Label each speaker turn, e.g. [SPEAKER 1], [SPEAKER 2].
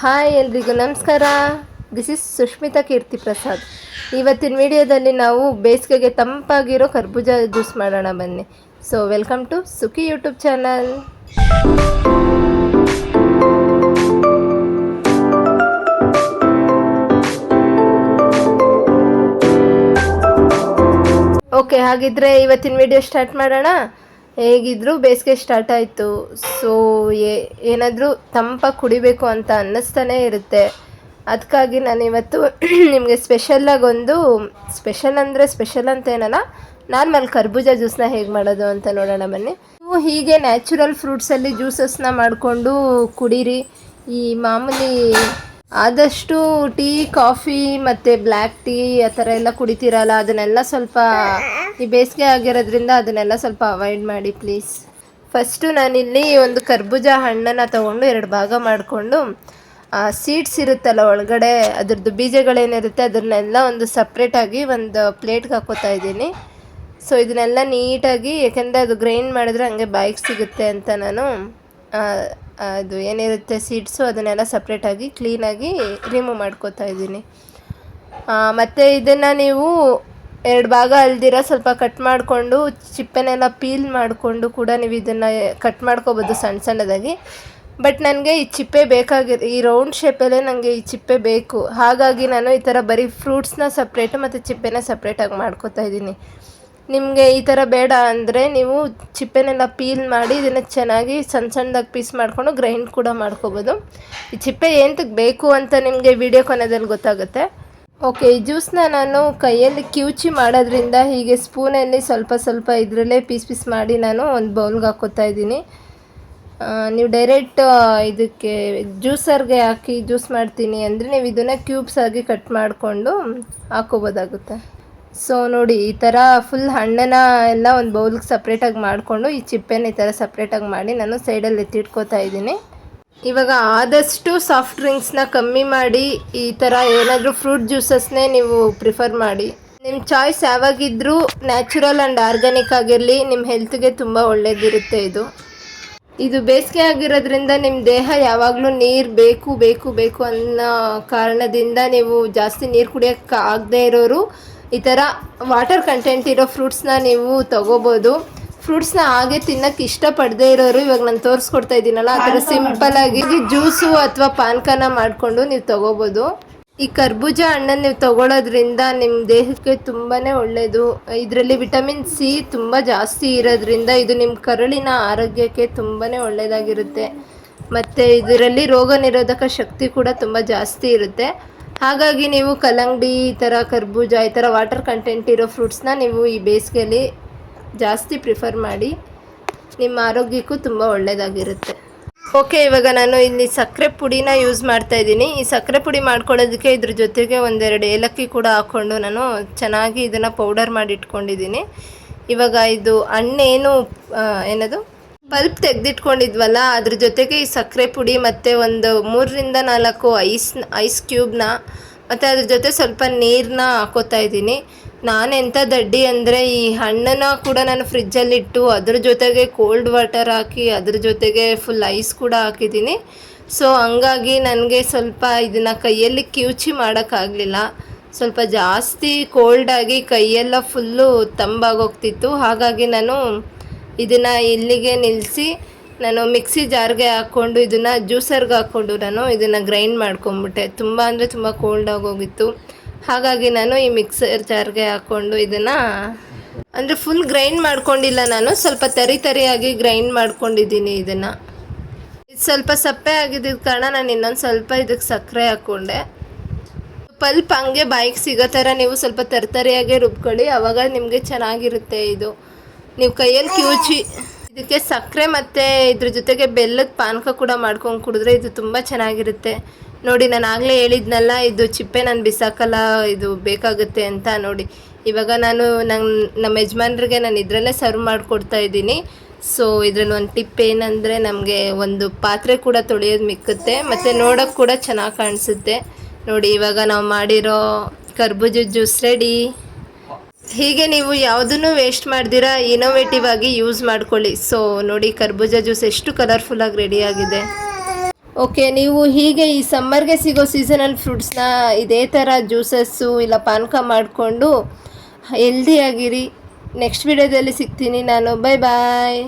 [SPEAKER 1] Hi ಎಲ್ರಿಗೂ ನಮಸ್ಕಾರ. This is Sushmita Keerthi Prasad ಇವತ್ತಿನ ವಿಡಿಯೋದಲ್ಲಿ ನಾವು ಬೇಸಿಗೆಗೆ ತಂಪಾಗಿರೋ ಕರ್ಬೂಜ ಜ್ಯೂಸ್ ಮಾಡೋಣ ಬನ್ನಿ. So welcome to Sukhi YouTube channel okay ಹಾಗಿದ್ರೆ ಇವತ್ತಿನ ವಿಡಿಯೋ ಸ್ಟಾರ್ಟ್ ಮಾಡೋಣ. ಹೇಗಿದ್ರು ಬೇಸಿಗೆ ಸ್ಟಾರ್ಟ್ ಆಯಿತು. ಸೊ ಏನಾದರೂ ತಂಪಾಗಿ ಕುಡಿಬೇಕು ಅಂತ ಅನ್ನಿಸ್ತಾನೇ ಇರುತ್ತೆ. ಅದಕ್ಕಾಗಿ ನಾನು ಇವತ್ತು ನಿಮಗೆ ಸ್ಪೆಷಲ್ಲಾಗಿ ಒಂದು ಸ್ಪೆಷಲ್ ಅಂದರೆ ಸ್ಪೆಷಲ್ ಅಂತ ಏನಲ್ಲ ನಾರ್ಮಲ್ ಕರ್ಬೂಜ ಜ್ಯೂಸ್ನ ಹೇಗೆ ಮಾಡೋದು ಅಂತ ನೋಡೋಣ ಬನ್ನಿ. ನೀವು ಹೀಗೆ ನ್ಯಾಚುರಲ್ ಫ್ರೂಟ್ಸಲ್ಲಿ ಜ್ಯೂಸಸ್ನ ಮಾಡಿಕೊಂಡು ಕುಡೀರಿ. ಈ ಮಾಮೂಲಿ ಆದಷ್ಟು ಟೀ, ಕಾಫಿ ಮತ್ತು ಬ್ಲ್ಯಾಕ್ ಟೀ ಆ ಥರ ಎಲ್ಲ ಕುಡಿತೀರಲ್ಲ, ಅದನ್ನೆಲ್ಲ ಸ್ವಲ್ಪ ಈ ಬೇಸಿಗೆ ಆಗಿರೋದ್ರಿಂದ ಅದನ್ನೆಲ್ಲ ಸ್ವಲ್ಪ ಅವಾಯ್ಡ್ ಮಾಡಿ ಪ್ಲೀಸ್. ಫಸ್ಟು ನಾನಿಲ್ಲಿ ಒಂದು ಕರ್ಬೂಜ ಹಣ್ಣನ್ನು ತಗೊಂಡು ಎರಡು ಭಾಗ ಮಾಡಿಕೊಂಡು ಸೀಡ್ಸ್ ಇರುತ್ತಲ್ಲ ಒಳಗಡೆ, ಅದ್ರದ್ದು ಬೀಜಗಳೇನಿರುತ್ತೆ ಅದನ್ನೆಲ್ಲ ಒಂದು ಸಪ್ರೇಟಾಗಿ ಒಂದು ಪ್ಲೇಟ್ಗೆ ಹಾಕೋತಾ ಇದ್ದೀನಿ. ಸೊ ಇದನ್ನೆಲ್ಲ ನೀಟಾಗಿ, ಯಾಕೆಂದರೆ ಅದು ಗ್ರೈಂಡ್ ಮಾಡಿದ್ರೆ ಹಂಗೆ ಬಾಯಿಗೆ ಸಿಗುತ್ತೆ ಅಂತ ನಾನು ಅದು ಏನಿರುತ್ತೆ ಸೀಡ್ಸು ಅದನ್ನೆಲ್ಲ ಸಪ್ರೇಟಾಗಿ ಕ್ಲೀನಾಗಿ ರಿಮೂವ್ ಮಾಡ್ಕೋತಾ ಇದ್ದೀನಿ. ಮತ್ತು ಇದನ್ನು ನೀವು ಎರಡು ಭಾಗ ಅಲ್ದಿರ ಸ್ವಲ್ಪ ಕಟ್ ಮಾಡಿಕೊಂಡು ಚಿಪ್ಪೆನೆಲ್ಲ ಪೀಲ್ ಮಾಡಿಕೊಂಡು ಕೂಡ ನೀವು ಇದನ್ನು ಕಟ್ ಮಾಡ್ಕೋಬೋದು ಸಣ್ಣ ಸಣ್ಣದಾಗಿ. ಬಟ್ ನನಗೆ ಈ ಚಿಪ್ಪೆ ಬೇಕಾಗಿ ಈ ರೌಂಡ್ ಶೇಪಲ್ಲೇ ನನಗೆ ಈ ಚಿಪ್ಪೆ ಬೇಕು. ಹಾಗಾಗಿ ನಾನು ಈ ಥರ ಬರೀ ಫ್ರೂಟ್ಸ್ನ ಸಪ್ರೇಟು ಮತ್ತು ಚಿಪ್ಪೆನ ಸಪ್ರೇಟಾಗಿ ಮಾಡ್ಕೋತಾ ಇದ್ದೀನಿ. ನಿಮಗೆ ಈ ಥರ ಬೇಡ ಅಂದರೆ ನೀವು ಚಿಪ್ಪೆನೆಲ್ಲ ಪೀಲ್ ಮಾಡಿ ಇದನ್ನು ಚೆನ್ನಾಗಿ ಸಣ್ಣ ಸಣ್ಣದಾಗಿ ಪೀಸ್ ಮಾಡಿಕೊಂಡು ಗ್ರೈಂಡ್ ಕೂಡ ಮಾಡ್ಕೋಬೋದು. ಈ ಚಿಪ್ಪೆ ಏನಕ್ಕೆ ಬೇಕು ಅಂತ ನಿಮಗೆ ವಿಡಿಯೋ ಕೊನೆಯಲ್ಲಿ ಗೊತ್ತಾಗುತ್ತೆ. ಓಕೆ ಈ ಜ್ಯೂಸ್ನ ನಾನು ಕೈಯಲ್ಲಿ ಕಿವುಚಿ ಮಾಡೋದ್ರಿಂದ ಹೀಗೆ ಸ್ಪೂನಲ್ಲಿ ಸ್ವಲ್ಪ ಸ್ವಲ್ಪ ಇದರಲ್ಲೇ ಪೀಸ್ ಪೀಸ್ ಮಾಡಿ ನಾನು ಒಂದು ಬೌಲ್ಗೆ ಹಾಕೋತಾ ಇದ್ದೀನಿ. ನೀವು ಡೈರೆಕ್ಟ್ ಇದಕ್ಕೆ ಜ್ಯೂಸರ್ಗೆ ಹಾಕಿ ಜ್ಯೂಸ್ ಮಾಡ್ತೀನಿ ಅಂದರೆ ನೀವು ಇದನ್ನು ಕ್ಯೂಬ್ಸ್ ಆಗಿ ಕಟ್ ಮಾಡಿಕೊಂಡು ಹಾಕೋಬೋದಾಗುತ್ತೆ. ಸೊ ನೋಡಿ, ಈ ಥರ ಫುಲ್ ಹಣ್ಣನ್ನ ಎಲ್ಲ ಒಂದು ಬೌಲ್ಗೆ ಸಪ್ರೇಟಾಗಿ ಮಾಡಿಕೊಂಡು, ಈ ಚಿಪ್ಪೆನ ಈ ಥರ ಸಪ್ರೇಟಾಗಿ ಮಾಡಿ ನಾನು ಸೈಡಲ್ಲಿ ಎತ್ತಿಟ್ಕೋತಾ ಇದ್ದೀನಿ. ಇವಾಗ ಆದಷ್ಟು ಸಾಫ್ಟ್ ಡ್ರಿಂಕ್ಸ್ನ ಕಮ್ಮಿ ಮಾಡಿ, ಈ ಥರ ಏನಾದರೂ ಫ್ರೂಟ್ ಜ್ಯೂಸಸ್ನೇ ನೀವು ಪ್ರಿಫರ್ ಮಾಡಿ. ನಿಮ್ಮ ಚಾಯ್ಸ್ ಯಾವಾಗಿದ್ರೂ ನ್ಯಾಚುರಲ್ ಆ್ಯಂಡ್ ಆರ್ಗ್ಯಾನಿಕ್ ಆಗಿರಲಿ ನಿಮ್ಮ ಹೆಲ್ತ್ಗೆ ತುಂಬ ಒಳ್ಳೆಯದಿರುತ್ತೆ ಇದು. ಇದು ಬೇಸಿಗೆ ಆಗಿರೋದ್ರಿಂದ ನಿಮ್ಮ ದೇಹ ಯಾವಾಗಲೂ ನೀರು ಬೇಕು ಬೇಕು ಬೇಕು ಅನ್ನೋ ಕಾರಣದಿಂದ ನೀವು ಜಾಸ್ತಿ ನೀರು ಕುಡಿಯೋಕ್ಕೆ ಆಗದೇ ಇರೋರು ಈ ಥರ ವಾಟರ್ ಕಂಟೆಂಟ್ ಇರೋ ಫ್ರೂಟ್ಸ್ನ ನೀವು ತಗೋಬೋದು. ಫ್ರೂಟ್ಸ್ನ ಹಾಗೆ ತಿನ್ನಕ್ಕೆ ಇಷ್ಟಪಡದೇ ಇರೋರು ಇವಾಗ ನಾನು ತೋರಿಸ್ಕೊಡ್ತಾ ಇದ್ದೀನಲ್ಲ ಆ ಥರ ಸಿಂಪಲ್ ಆಗಿ ಜ್ಯೂಸು ಅಥವಾ ಪಾನ್ಕನ ಮಾಡಿಕೊಂಡು ನೀವು ತಗೋಬೋದು. ಈ ಕರ್ಬೂಜ ಹಣ್ಣನ್ನು ನೀವು ತಗೊಳ್ಳೋದ್ರಿಂದ ನಿಮ್ಮ ದೇಹಕ್ಕೆ ತುಂಬಾ ಒಳ್ಳೆಯದು ಇದರಲ್ಲಿ ವಿಟಮಿನ್ ಸಿ ತುಂಬ ಜಾಸ್ತಿ ಇರೋದ್ರಿಂದ ಇದು ನಿಮ್ಮ ಕರುಳಿನ ಆರೋಗ್ಯಕ್ಕೆ ತುಂಬಾ ಒಳ್ಳೆಯದಾಗಿರುತ್ತೆ ಮತ್ತು ಇದರಲ್ಲಿ ರೋಗ ನಿರೋಧಕ ಶಕ್ತಿ ಕೂಡ ತುಂಬ ಜಾಸ್ತಿ ಇರುತ್ತೆ. ಹಾಗಾಗಿ ನೀವು ಕಲ್ಲಂಗಡಿ, ಈ ಥರ ಕರ್ಬೂಜ, ಈ ಥರ ವಾಟರ್ ಕಂಟೆಂಟ್ ಇರೋ ಫ್ರೂಟ್ಸ್ನ ನೀವು ಈ ಬೇಸಿಗೆಯಲ್ಲಿ ಜಾಸ್ತಿ ಪ್ರಿಫರ್ ಮಾಡಿ, ನಿಮ್ಮ ಆರೋಗ್ಯಕ್ಕೂ ತುಂಬ ಒಳ್ಳೆಯದಾಗಿರುತ್ತೆ ಓಕೆ ಇವಾಗ ನಾನು ಇಲ್ಲಿ ಸಕ್ಕರೆ ಪುಡಿನ ಯೂಸ್ ಮಾಡ್ತಾ ಇದ್ದೀನಿ. ಈ ಸಕ್ಕರೆ ಪುಡಿ ಮಾಡ್ಕೊಳ್ಳೋದಕ್ಕೆ ಇದ್ರ ಜೊತೆಗೆ ಒಂದೆರಡು ಏಲಕ್ಕಿ ಕೂಡ ಹಾಕ್ಕೊಂಡು ನಾನು ಚೆನ್ನಾಗಿ ಇದನ್ನು ಪೌಡರ್ ಮಾಡಿ ಇಟ್ಕೊಂಡಿದ್ದೀನಿ. ಇವಾಗ ಇದು ಹಣ್ಣೇನು ಏನದು? ಪಲ್ಪ್ ತೆಗೆದಿಟ್ಕೊಂಡಿದ್ವಲ್ಲ, ಅದ್ರ ಜೊತೆಗೆ ಈ ಸಕ್ಕರೆ ಪುಡಿ ಮತ್ತು ಒಂದು ಮೂರರಿಂದ ನಾಲ್ಕು ಐಸ್ ಐಸ್ ಕ್ಯೂಬ್ನ ಮತ್ತು ಅದ್ರ ಜೊತೆ ಸ್ವಲ್ಪ ನೀರನ್ನ ಹಾಕೋತಾ ಇದ್ದೀನಿ. ನಾನು ಎಂಥ ದಡ್ಡಿ ಅಂದರೆ ಈ ಹಣ್ಣನ್ನ ಕೂಡ ನಾನು ಫ್ರಿಜ್ಜಲ್ಲಿಟ್ಟು ಅದ್ರ ಜೊತೆಗೆ ಕೋಲ್ಡ್ ವಾಟರ್ ಹಾಕಿ, ಅದ್ರ ಜೊತೆಗೆ ಫುಲ್ ಐಸ್ ಕೂಡ ಹಾಕಿದ್ದೀನಿ. ಸೊ ಹಂಗಾಗಿ ನನಗೆ ಸ್ವಲ್ಪ ಇದನ್ನು ಕೈಯಲ್ಲಿ ಕಿವುಚಿ ಮಾಡೋಕ್ಕಾಗಲಿಲ್ಲ. ಸ್ವಲ್ಪ ಜಾಸ್ತಿ ಕೋಲ್ಡಾಗಿ ಕೈಯೆಲ್ಲ ಫುಲ್ಲು ತಂಬಾಗೋಗ್ತಿತ್ತು ಹಾಗಾಗಿ ನಾನು ಇದನ್ನು ಇಲ್ಲಿಗೆ ನಿಲ್ಲಿಸಿ ನಾನು ಮಿಕ್ಸಿ ಜಾರ್ಗೆ ಹಾಕ್ಕೊಂಡು ಇದನ್ನು ಜ್ಯೂಸರ್ಗೆ ಹಾಕ್ಕೊಂಡು ನಾನು ಇದನ್ನು ಗ್ರೈಂಡ್ ಮಾಡ್ಕೊಂಬಿಟ್ಟೆ. ತುಂಬ ಅಂದರೆ ತುಂಬ ಕೋಲ್ಡ್ ಆಗೋಗಿತ್ತು ಹಾಗಾಗಿ ನಾನು ಈ ಮಿಕ್ಸರ್ ಜಾರ್ಗೆ ಹಾಕ್ಕೊಂಡು ಇದನ್ನು ಅಂದರೆ ಫುಲ್ ಗ್ರೈಂಡ್ ಮಾಡ್ಕೊಂಡಿಲ್ಲ ನಾನು, ಸ್ವಲ್ಪ ತರಿ ತರಿಯಾಗಿ ಗ್ರೈಂಡ್ ಮಾಡ್ಕೊಂಡಿದ್ದೀನಿ ಇದನ್ನು. ಇದು ಸ್ವಲ್ಪ ಸಪ್ಪೆ ಆಗಿದ್ದ ಕಾರಣ ನಾನು ಇನ್ನೊಂದು ಸ್ವಲ್ಪ ಇದಕ್ಕೆ ಸಕ್ಕರೆ ಹಾಕ್ಕೊಂಡೆ. ಪಲ್ಪ್ ಹಂಗೆ ಬಾಯಿಗೆ ಸಿಗೋ ಥರ ನೀವು ಸ್ವಲ್ಪ ತರ್ತರಿಯಾಗೆ ರುಬ್ಕೊಳ್ಳಿ, ಅವಾಗ ನಿಮಗೆ ಚೆನ್ನಾಗಿರುತ್ತೆ ಇದು. ನೀವು ಕೈಯಲ್ಲಿ ಕಿವುಚಿ. ಇದಕ್ಕೆ ಸಕ್ಕರೆ ಮತ್ತು ಇದ್ರ ಜೊತೆಗೆ ಬೆಲ್ಲದ ಪಾನಕ ಕೂಡ ಮಾಡ್ಕೊಂಡು ಕುಡಿದ್ರೆ ಇದು ತುಂಬ ಚೆನ್ನಾಗಿರುತ್ತೆ. ನೋಡಿ ನಾನು ಆಗಲೇ ಹೇಳಿದ್ನಲ್ಲ ಇದು ಚಿಪ್ಪೆ ನಾನು ಬಿಸಾಕಲ್ಲ ಇದು ಬೇಕಾಗುತ್ತೆ ಅಂತ ನೋಡಿ. ಇವಾಗ ನಾನು ನನ್ನ ನಮ್ಮ ಯಜಮಾನ್ರಿಗೆ ನಾನು ಇದರಲ್ಲೇ ಸರ್ವ್ ಮಾಡಿಕೊಡ್ತಾ ಇದ್ದೀನಿ. ಸೊ ಇದರಲ್ಲಿ ಒಂದು ಟಿಪ್ ಏನಂದರೆ ನಮಗೆ ಒಂದು ಪಾತ್ರೆ ಕೂಡ ತೊಳೆಯೋದು ಮಿಕ್ಕುತ್ತೆ ಮತ್ತು ನೋಡೋಕ್ಕೆ ಕೂಡ ಚೆನ್ನಾಗಿ ಕಾಣಿಸುತ್ತೆ. ನೋಡಿ ಇವಾಗ ನಾವು ಮಾಡಿರೋ ಕರ್ಬೂಜ ಜ್ಯೂಸ್ ರೆಡಿ ಹೀಗೆ ನೀವು ಯಾವುದನ್ನು ವೇಸ್ಟ್ ಮಾಡ್ದಿರಾ ಇನೋವೇಟಿವ್ ಆಗಿ ಯೂಸ್ ಮಾಡ್ಕೊಳ್ಳಿ. ಸೊ ನೋಡಿ, ಕರ್ಬೂಜ ಜ್ಯೂಸ್ ಎಷ್ಟು ಕಲರ್ಫುಲ್ಲಾಗಿ ರೆಡಿಯಾಗಿದೆ ಓಕೆ ನೀವು ಹೀಗೆ ಈ ಸಮ್ಮರ್ಗೆ ಸಿಗೋ ಸೀಸನಲ್ ಫ್ರೂಟ್ಸ್ನ ಇದೇ ಥರ ಜ್ಯೂಸಸ್ಸು ಇಲ್ಲ ಪಾನಕ ಮಾಡಿಕೊಂಡು ಹೆಲ್ದಿಯಾಗಿರಿ ನೆಕ್ಸ್ಟ್ ವಿಡಿಯೋದಲ್ಲಿ ಸಿಗ್ತೀನಿ ನಾನು. Bye bye